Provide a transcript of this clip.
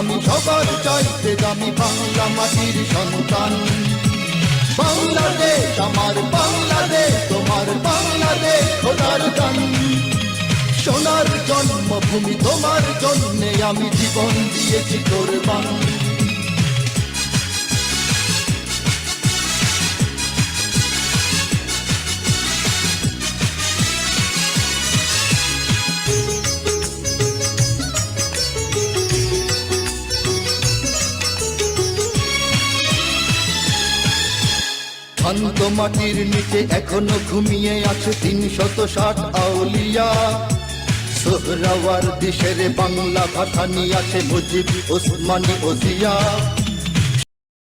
আমি সবার চাইতে দামি বাংলা মাটির সন্তান। বাংলাদেশ আমার বাংলাদেশ, তোমার বাংলাদেশ খোদার গান সোনার জন্মভূমি তোমার জন্যে আমি জীবন দিয়েছি কোরবান। শান্ত মাটির নিচে এখনও ঘুমিয়ে আছে তিন শত ষাট আউলিয়া। সোহরাওয়ার দিশের বাংলা ভাষা নিয়ে আছে মুজিব, ওসমানী ওসিয়া